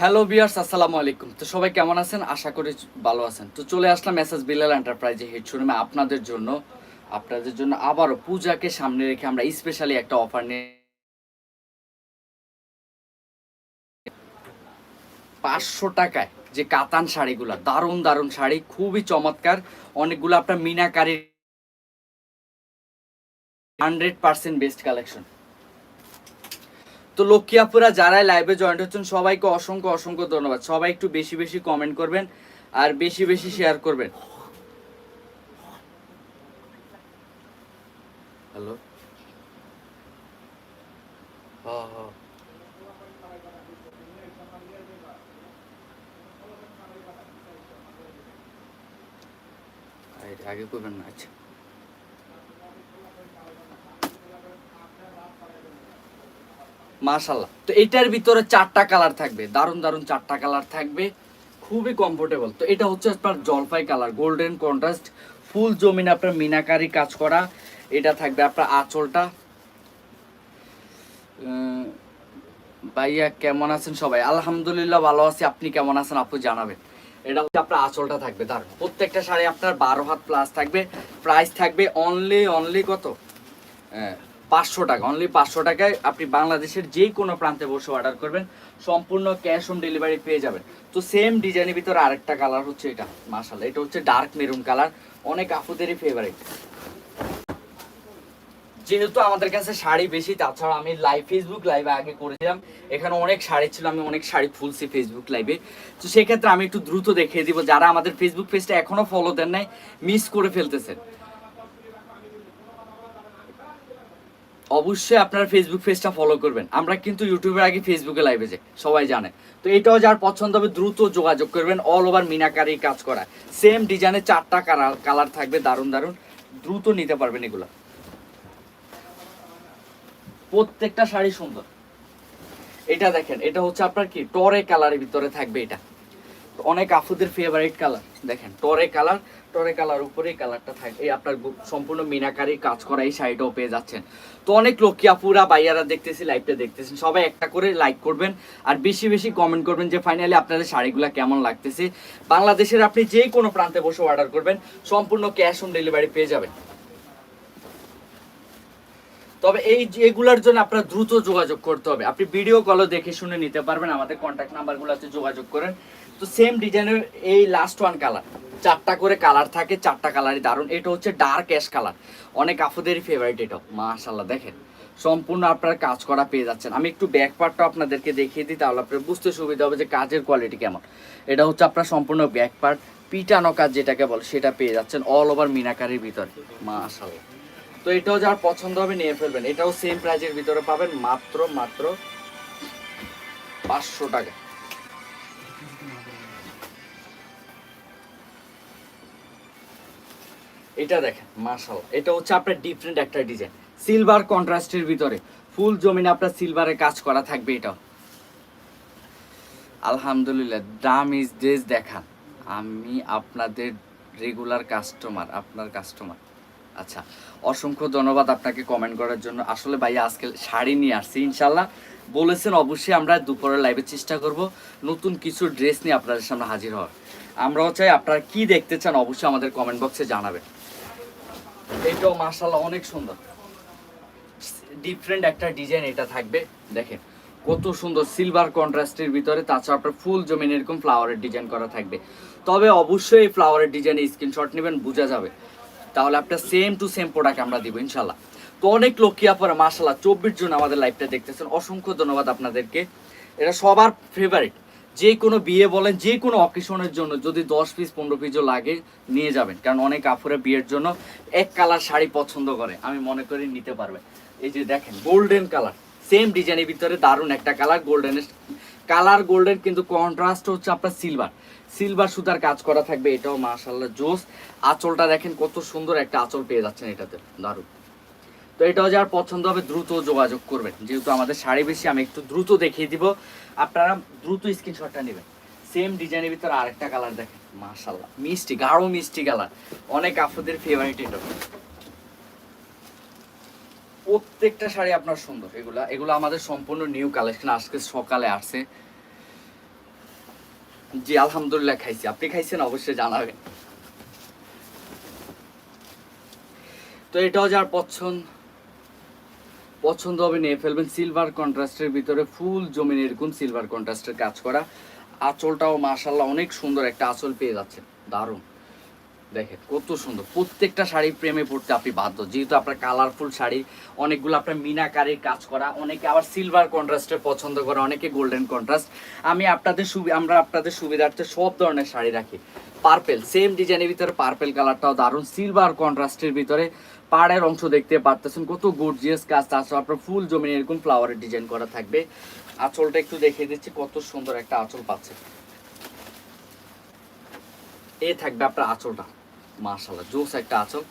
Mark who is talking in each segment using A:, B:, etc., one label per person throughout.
A: Hello বিয়ার্স আসসালামু আলাইকুম। তো সবাই কেমন আছেন? আশা করি ভালো আছেন। তো চলে আসলাম এসএস বিলাল এন্টারপ্রাইজে হেড শোরুমে আপনাদের জন্য। আপনাদের জন্য আবারও পূজাকে সামনে রেখে আমরা স্পেশালি একটা অফার নিয়ে পাঁচশো টাকায় যে কাতান শাড়িগুলো, দারুণ দারুণ শাড়ি, খুবই চমৎকার। অনেকগুলো আপনার meenakari hundred percent best collection তো লক্ষ্মীয়াপুরা যারাই লাইভে জয়েন্ট হচ্ছেন, সবাইকে অসংখ্য অসংখ্য ধন্যবাদ। সবাই একটু বেশি বেশি কমেন্ট করবেন আর বেশি বেশি শেয়ার করবেন। হ্যালো হ্যাঁ আগে করবেন না আচ্ছা। মাশাল্লাহ তো এটার ভিতরে চারটা কালার থাকবে, দারুণ দারুণ চারটা কালার থাকবে, খুবই কমফোর্টেবল তো এটা হচ্ছে আপনার জলপাই কালার গোল্ডেন কন্ট্রাস্ট ফুল জমিন আপনার মিনাকারি কাজ করা, এটা থাকবে আপনার আঁচলটা। ভাইয়া কেমন আছেন সবাই? আলহামদুলিল্লাহ ভালো আছি, আপনি কেমন আছেন আপু জানাবেন। এটা হচ্ছে আপনার আঁচলটা থাকবে, দারুণ। প্রত্যেকটা শাড়ি আপনার বারো হাত প্লাস থাকবে প্রাইস থাকবে অনলি অনলি কত? পাঁচশো টাকা অনলি পাঁচশো টাকায় আপনি বাংলাদেশের যে কোনো প্রান্তে বসে অর্ডার করবেন, সম্পূর্ণ ক্যাশ অন ডেলিভারি পেয়ে যাবেন। তো সেম ডিজাইনের ভিতরে আরেকটা কালার হচ্ছে এটা মাশাল্লাহ এটা হচ্ছে ডার্ক মেরুন কালার অনেক আপুদেরই ফেভারিট যেহেতু আমাদের কাছে শাড়ি বেশি, তাছাড়া আমি লাইভ ফেসবুক লাইভে আগে করেছিলাম, এখানে অনেক শাড়ি ছিল, আমি অনেক শাড়ি ফুলছি ফেসবুক লাইভে তো সেক্ষেত্রে আমি একটু দ্রুত দেখিয়ে দিব, যারা আমাদের ফেসবুক পেজটা এখনও ফলো দেন নাই মিস করে ফেলতেছেন। অবশ্যই আপনারা ফেসবুক পেজটা ফলো করবেন। আমরা কিন্তু ইউটিউবের আগে ফেসবুকে লাইভে যাই, সবাই জানে। তো এটাও যার পছন্দ হবে, দ্রুত যোগাযোগ করবেন অল ওভার মিনাকারি কাজ করা। সেম ডিজাইনের চারটা কালার কালার থাকবে, দারুণ দারুণ। দ্রুত নিতে পারবেন এগুলো। প্রত্যেকটা শাড়ি সুন্দর। এটা দেখেন, এটা হচ্ছে আপনার কি? টরে কালারের ভিতরে থাকবে এটা। অনেক আফুদের ফেভারিট কালার দেখেন টরে কালার টরে কালার উপরে কালারটা থাকে। এই আপনার সম্পূর্ণ মিনাকারি কাজ করা এই শাড়িটাও পেয়ে যাচ্ছেন। তো অনেক লক্ষ্মী আপুরা বাইয়ারা দেখতেছি লাইভটা দেখতেছেন। সবাই একটা করে লাইক করবেন আর বেশি বেশি কমেন্ট করবেন যে ফাইনালি আপনাদের শাড়িগুলো কেমন লাগতেছে। বাংলাদেশের আপনি যে কোনো প্রান্তে বসে অর্ডার করবেন, সম্পূর্ণ ক্যাশ অন ডেলিভারি পেয়ে যাবেন। তবে এই এগুলার জন্য আপনার দ্রুত যোগাযোগ করতে হবে। আপনি ভিডিও কলও দেখে শুনে নিতে পারবেন। আমাদের কন্ট্যাক্ট নাম্বারগুলোতে যোগাযোগ করেন। তো সেম ডিজাইনের এই লাস্ট ওয়ান কালার চারটা করে কালার থাকে, চারটা কালারই দারুণ। এটা হচ্ছে ডার্ক অ্যাশ কালার অনেক আফুদেরই ফেভারিট এটা। মাশাল্লাহ দেখেন। সম্পূর্ণ আপনার কাজ করা পেয়ে যাচ্ছেন। আমি একটু ব্যাক পার্টটা আপনাদেরকে দেখিয়ে দিই, তাহলে আপনার বুঝতে সুবিধা হবে যে কাজের কোয়ালিটি কেমন। এটা হচ্ছে আপনার সম্পূর্ণ ব্যাক পার্ট পিটানো কাজ যেটাকে বলে, সেটা পেয়ে যাচ্ছেন অল ওভার মিনাকারির ভিতরে। মাশাল্লাহ তো এটাও যার পছন্দ হবে, নিয়ে ফেলবেন। এটাও সেম প্রাইজের ভিতরে পাবেন, মাত্র মাত্র পাঁচশো টাকা। এটা দেখেন মার্শাল এটা হচ্ছে আপনার ডিফারেন্ট একটা ডিজাইন সিলভার কন্ট্রাস্টের ভিতরে ফুল জমিনে আপনার সিলভারে কাজ করা থাকবে এটাও। আলহামদুলিল্লাহ, দাম ইজ ড্রেস দেখান। আমি আপনাদের রেগুলার কাস্টমার আপনার কাস্টমার আচ্ছা অসংখ্য ধন্যবাদ আপনাকে কমেন্ট করার জন্য। আসলে ভাইয়া, আজকে শাড়ি নিয়ে আসছি ইনশাল্লাহ বলেছেন অবশ্যই আমরা দুপুরের লাইভে চেষ্টা করব। নতুন কিছু ড্রেস নিয়ে আপনাদের সামনে হাজির হওয়ার। আমরাও চাই আপনারা কি দেখতে চান, অবশ্যই আমাদের কমেন্ট বক্সে জানাবেন। এটাও মার্শাল্লাহ অনেক সুন্দর। ডিফারেন্ট একটা ডিজাইন এটা থাকবে, দেখেন। কত সুন্দর সিলভার কন্ট্রাস্টের ভিতরে, তাছাড়া আপনার ফুল জমিন এরকম ফ্লাওয়ারের ডিজাইন করা থাকবে। তবে অবশ্যই এই ফ্লাওয়ারের ডিজাইনে স্ক্রিনশট নেবেন, বোঝা যাবে। তাহলে আপনার সেম টু সেম প্রোডাক্ট আমরা দিব ইনশাল্লাহ তো অনেক লক্ষ্মী আপনারা মার্শাল্লাহ চব্বিশ জন আমাদের লাইভটা দেখতেছেন। অসংখ্য ধন্যবাদ আপনাদেরকে। এটা সবার ফেভারিট যে কোনো বিয়ে বলেন, যে কোনো অকেশনের জন্য যদি দশ পিস পনেরো পিসও লাগে, নিয়ে যাবেন। কারণ অনেক আপুরা বিয়ের জন্য এক কালার শাড়ি পছন্দ করে। আমি মনে করি নিতে পারবেন এই যে দেখেন গোল্ডেন কালার সেম ডিজাইনের ভিতরে দারুণ একটা কালার গোল্ডেনের কালার গোল্ডেন কিন্তু কন্ট্রাস্ট হচ্ছে আপনার সিলভার সিলভার সুতার কাজ করা থাকবে, এটাও মাশাল্লাহ জোস। আঁচলটা দেখেন কত সুন্দর একটা আঁচল পেয়ে যাচ্ছেন এটাতে। দারুণ। তো এটাও যার পছন্দ হবে, দ্রুত যোগাযোগ করবেন। যেহেতু আমাদের শাড়ি বেশি, আমি একটু দ্রুত দেখিয়ে দিব। আপনারা দ্রুত স্ক্রিনশটটা নেবেন। সেম ডিজাইনের ভিতরে আরেকটা কালার দেখেন। মাশাল্লাহ মিষ্টি, গাঢ় মিষ্টি কালার অনেক আপুদের ফেভারিট এটা প্রত্যেকটা শাড়ি আপনার সুন্দর। এগুলা, এগুলো আমাদের সম্পূর্ণ নিউ কালেকশন আজকে সকালে আসছে। জি, আলহামদুলিল্লাহ খাইছি। আপনি খাইছেন? অবশ্যই জানাবেন। তো এটাও যার পছন্দ। পছন্দ হবে নিয়ে ফেলবেন সিলভার কন্ট্রাস্টের ভিতরে ফুল জমিন এরকম সিলভার কন্ট্রাস্টের কাজ করা। আঁচলটাও মাশাল্লাহ অনেক সুন্দর একটা আঁচল পেয়ে যাচ্ছে দারুণ। দেখেন কত সুন্দর। প্রত্যেকটা শাড়ি প্রেমে পড়তে আপনি বাধ্য। যেহেতু আপনার কালারফুল শাড়ি, অনেকগুলো আপনার মিনাকারির কাজ করা, অনেকে আবার সিলভার কন্ট্রাস্টের পছন্দ করে, অনেকে গোল্ডেন কন্ট্রাস্ট আমি আপনাদের সুবি আমরা আপনাদের সুবিধার্থে সব ধরনের শাড়ি রাখি। পার্পেল সেম ডিজাইনের ভিতরে পার্পেল কালারটাও দারুণ। সিলভার কন্ট্রাস্টের ভিতরে পাড়ের অংশ দেখতে পারতেছেন। কত গর্জিয়াস কাজ তাছাড়া আপনার ফুল জমিনে এরকম ফ্লাওয়ারের ডিজাইন করা থাকবে। আঁচলটা একটু দেখিয়ে দিচ্ছি, কত সুন্দর একটা আঁচল পাচ্ছে। এ থাকবে আপনার আঁচলটা। মার্শাল্লাহ জোস একটা আঁচল।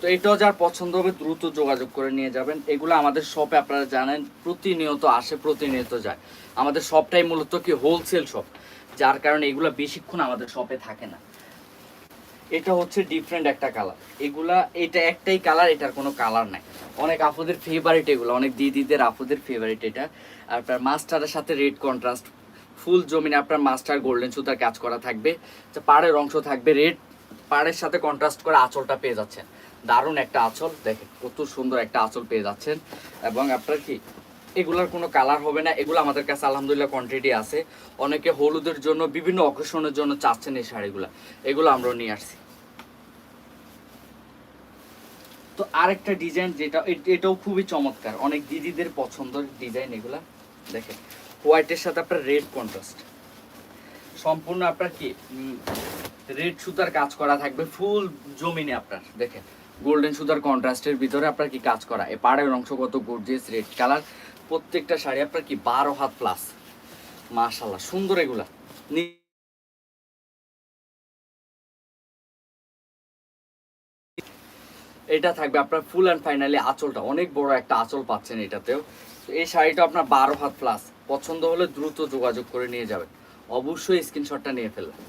A: তো এটাও যার পছন্দ হবে, দ্রুত যোগাযোগ করে নিয়ে যাবেন। এগুলো আমাদের শপে আপনারা জানেন, প্রতিনিয়ত আসে, প্রতিনিয়ত যায়। আমাদের শপটাই মূলত কি হোলসেল শপ যার কারণে এগুলো বেশিক্ষণ আমাদের শপে থাকে না। এটা হচ্ছে ডিফারেন্ট একটা কালার এগুলা, এটা একটাই কালার এটার কোনো কালার নাই। অনেক আপুদের ফেভারিট এগুলো, অনেক দিদিদের আপুদের ফেভারিট এটা। আপনার মাস্টারের সাথে রেড কন্ট্রাস্ট ফুল জমিনে আপনার মাস্টার গোল্ডেন সুতার কাজ করা থাকবে। যে পাড়ের অংশ থাকবে রেড পাড়ের সাথে কন্ট্রাস্ট করে আঁচলটা পেয়ে যাচ্ছেন। দারুণ একটা আঁচল, দেখেন কত সুন্দর একটা আঁচল পেয়ে যাচ্ছেন। এবং আপনার কি, এগুলোর কোনো কালার হবে না, এগুলো আমাদের কাছে আলহামদুলিল্লাহ কোয়ান্টিটি আছে। অনেকে হলুদের জন্য, বিভিন্ন অকেশনের জন্য চাচ্ছেন এই শাড়িগুলো। এগুলো আমরা নিয়ে আসছি। তো আরেকটা ডিজাইন যেটা এটাও খুবই চমৎকার। অনেক দিদিদের পছন্দের ডিজাইন এগুলা। দেখেন হোয়াইটের সাথে আপনার রেড কন্ট্রাস্ট সম্পূর্ণ আপনার কি রেড সুতার কাজ করা থাকবে ফুল জমিনে আপনার। দেখেন গোল্ডেন সুতার কন্ট্রাস্টের ভিতরে আপনার কি কাজ করা? এ পাড়ের অংশ কত গর্জিয়াস রেড কালার প্রত্যেকটা শাড়ি আপনার কি বারো হাত প্লাস মাশাল্লাহ সুন্দর এগুলা। এটা থাকবে আপনার ফুল অ্যান্ড ফাইনালি আঁচলটা। অনেক বড় একটা আঁচল পাচ্ছেন এটাতেও। তো এই শাড়িটা আপনার বারো হাত প্লাস পছন্দ হলে দ্রুত যোগাযোগ করে নিয়ে যাবেন। অবশ্যই স্ক্রিনশটটা নিয়ে ফেলবেন।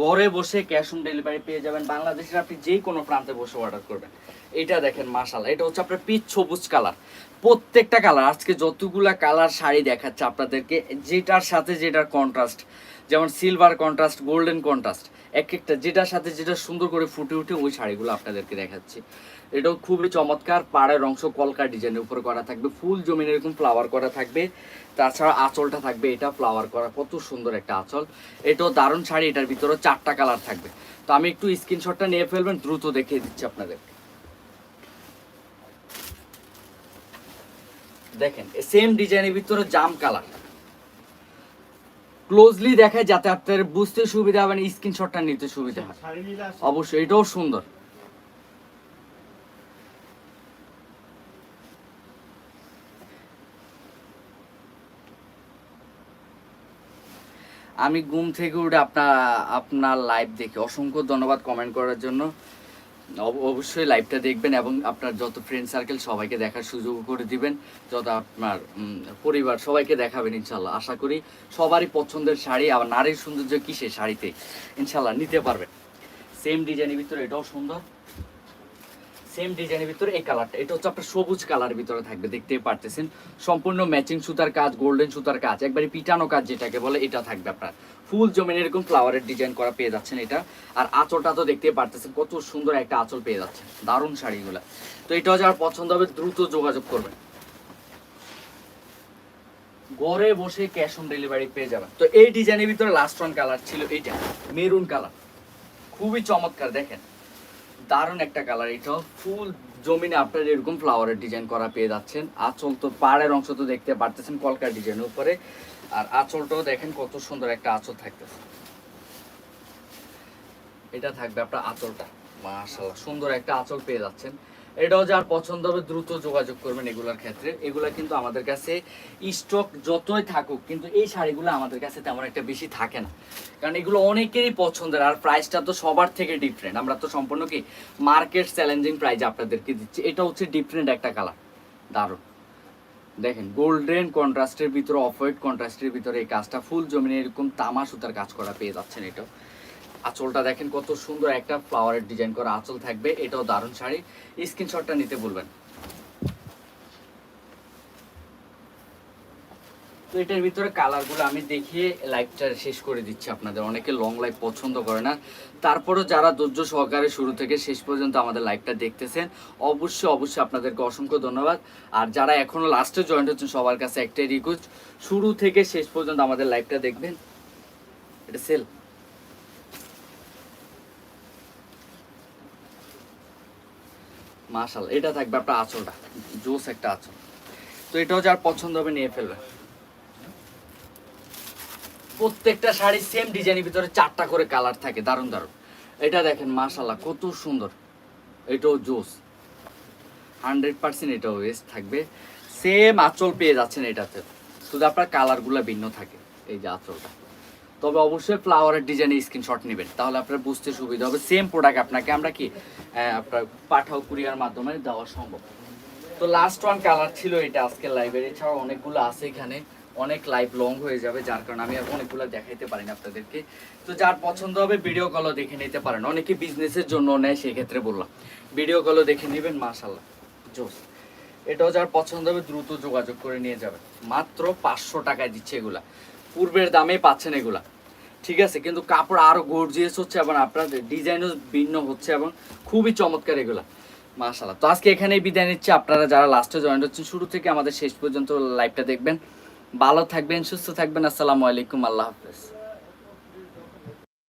A: ঘরে বসে ক্যাশ অন ডেলিভারি পেয়ে যাবেন। বাংলাদেশের আপনি যে কোনো প্রান্তে বসে অর্ডার করবেন। এটা দেখেন মাশাল্লাহ এটা হচ্ছে আপনার পিচ সবুজ কালার প্রত্যেকটা কালার আজকে যতগুলা কালার শাড়ি দেখাচ্ছে আপনাদেরকে, যেটার সাথে যেটার কন্ট্রাস্ট যেমন সিলভার কন্ট্রাস্ট গোল্ডেন কন্ট্রাস্ট এক একটা যেটার সাথে যেটা সুন্দর করে ফুটে উঠে ওই শাড়িগুলো আপনাদেরকে দেখাচ্ছি। এটাও খুবই চমৎকার, পাড়ের অংশ কলকা ডিজাইনের উপর করা থাকবে, ফুল জমিন এরকম ফ্লাওয়ার করা থাকবে, তাছাড়া আঁচলটা থাকবে, এটা ফ্লাওয়ার করা, কত সুন্দর একটা আঁচল। এটাও দারুণ শাড়ি, এটার ভিতরেও চারটা কালার থাকবে। তো আমি একটু স্ক্রিনশটটা নিয়ে ফেলবেন, দ্রুত দেখিয়ে দিচ্ছি আপনাদের দেখেন সেম ডিজাইনের ভিতরে জাম কালার ক্লোজলি দেখায় যাতে আপনার বুঝতে সুবিধা হবে স্ক্রিনশটটা নিতে সুবিধা হয়। অবশ্যই, এটাও সুন্দর। আমি ঘুম থেকে উঠে আপনার আপনার লাইভ দেখি। অসংখ্য ধন্যবাদ কমেন্ট করার জন্য। অবশ্যই লাইভটা দেখবেন এবং আপনার যত ফ্রেন্ড সার্কেল সবাইকে দেখার সুযোগ করে দিবেন, যত আপনার পরিবার সবাইকে দেখাবেন ইনশাল্লাহ। আশা করি সবারই পছন্দের শাড়ি, আবার নারীর সৌন্দর্য কিসে শাড়িতে ইনশাল্লাহ নিতে পারবেন সেম ডিজাইনের ভিতরে এটাও সুন্দর। সেম ডিজাইনের ভিতরে এই কালারটা এটা হচ্ছে আপনার সবুজ কালারের ভিতরে থাকবে, দেখতেই পারতেছেন। সম্পূর্ণ ম্যাচিং সুতার কাজ গোল্ডেন সুতার কাজ, একবারে পিটানো কাজ যেটাকে বলে, এটা থাকবে আপনার। ফুল জমিন এরকম ফ্লাওয়ারের ডিজাইন করা পেয়ে যাচ্ছেন এটা। আর আঁচলটা তো দেখতেই পারতেছেন, কত সুন্দর একটা আঁচল পেয়ে যাচ্ছেন। দারুণ শাড়িগুলো। তো এটাও যার পছন্দ হবে, দ্রুত যোগাযোগ করবেন। ঘরে বসে ক্যাশ অন ডেলিভারি পেয়ে যাবেন। তো এই ডিজাইনের ভিতরে লাস্ট ওয়ান কালার ছিল এইটা মেরুন কালার খুবই চমৎকার, দেখেন। দারুণ একটা কালার এটাও ফুল জমিনে আপনার এরকম ফ্লাওয়ারের ডিজাইন করা পেয়ে যাচ্ছেন, আঁচল তো পাড়ের অংশ তো দেখতে পারতেছেন কলকার ডিজাইন উপরে, আর আঁচলটাও দেখেন কত সুন্দর একটা আঁচল থাকতেছে। এটা থাকবে আপনার আঁচলটা, মাশাআল্লাহ, সুন্দর একটা আঁচল পেয়ে যাচ্ছেন। এটাও যার পছন্দ হবে, দ্রুত যোগাযোগ করবেন এগুলোর ক্ষেত্রে। এগুলা কিন্তু আমাদের কাছে স্টক যতই থাকুক, কিন্তু এই শাড়িগুলো আমাদের কাছে তেমন একটা বেশি থাকে না। কারণ এগুলো অনেকেরই পছন্দের, আর প্রাইসটা তো সবার থেকে ডিফারেন্ট আমরা তো সম্পূর্ণ কি মার্কেট চ্যালেঞ্জিং প্রাইস আপনাদেরকে দিচ্ছি। এটা হচ্ছে ডিফারেন্ট একটা কালার দারুণ। দেখেন গোল্ডেন কন্ট্রাস্টের ভিতরে অফ হোয়াইট কন্ট্রাস্টের ভিতরে এই কাজটা ফুল জমিনে এরকম তামা সুতার কাজ করা পেয়ে যাচ্ছেন এটাও। আঁচলটা দেখেন কত সুন্দর একটা ফ্লাওয়ারের ডিজাইন করা আঁচল থাকবে, এটাও দারুণ শাড়ি। স্ক্রিনশটটা নিতে বলবেন। তো এটার ভিতরে কালারগুলো আমি দেখিয়ে লাইভটা শেষ করে দিচ্ছি আপনাদের। অনেকে লং লাইভ পছন্দ করে না। তারপরও যারা ধৈর্য সহকারে শুরু থেকে শেষ পর্যন্ত আমাদের লাইভটা দেখতেছেন, অবশ্যই অবশ্যই আপনাদেরকে অসংখ্য ধন্যবাদ। আর যারা এখনও লাস্টে জয়েন্ট হচ্ছেন, সবার কাছে একটাই রিকোয়েস্ট শুরু থেকে শেষ পর্যন্ত আমাদের লাইভটা দেখবেন। এটা সেল মাশাল এটা থাকবে আপনার আঁচলটা, জোস একটা আঁচল। তো এটাও যার পছন্দ হবে নিয়ে ফেলবে। প্রত্যেকটা শাড়ি সেম ডিজাইনের ভিতরে চারটা করে কালার থাকে, দারুণ দারুণ। এটা দেখেন মাশাল্লাহ কত সুন্দর। এটাও জোস। হান্ড্রেড পার্সেন্ট এটাও ওয়েস্ট থাকবে। সেম আঁচল পেয়ে যাচ্ছেন এটাতে। শুধু আপনার কালারগুলো ভিন্ন থাকে, এই যে আঁচলটা। তবে অবশ্যই ফ্লাওয়ারের ডিজাইনে স্ক্রিনশট নেবেন, তাহলে আপনার বুঝতে সুবিধা হবে। সেম প্রোডাক্ট আপনাকে আমরা কি আপনার পাঠাও কুরিয়ার মাধ্যমে দেওয়া সম্ভব। তো লাস্ট ওয়ান কালার ছিল এটা আজকে লাইব্রেরি ছাড়া অনেকগুলো আছে এখানে। অনেক লাইভ লং হয়ে যাবে, যার কারণে আমি আর অনেকগুলো দেখাইতে পারি না আপনাদেরকে। তো যার পছন্দ হবে ভিডিও কলও দেখে নিতে পারেন। অনেকে বিজনেসের জন্য নেয়, সেক্ষেত্রে বললাম। ভিডিও কলও দেখে নেবেন মাশাল্লাহ জোস। এটাও যার পছন্দ হবে, দ্রুত যোগাযোগ করে নিয়ে যাবেন। মাত্র পাঁচশো টাকায় দিচ্ছে এগুলা। পূর্বের দামে পাচ্ছেন এগুলা। ঠিক আছে, কিন্তু কাপড় আরও গর্জিয়াস হচ্ছে এবং আপনার ডিজাইনও ভিন্ন হচ্ছে এবং খুবই চমৎকার এগুলা। মাশাল্লাহ তো আজকে এখানেই বিদায় নিচ্ছি। আপনারা যারা লাস্টে জয়েন হচ্ছেন, শুরু থেকে আমাদের শেষ পর্যন্ত লাইভটা দেখবেন। ভালো থাকবেন, সুস্থ থাকবেন। আসসালামু আলাইকুম। আল্লাহ হাফেজ।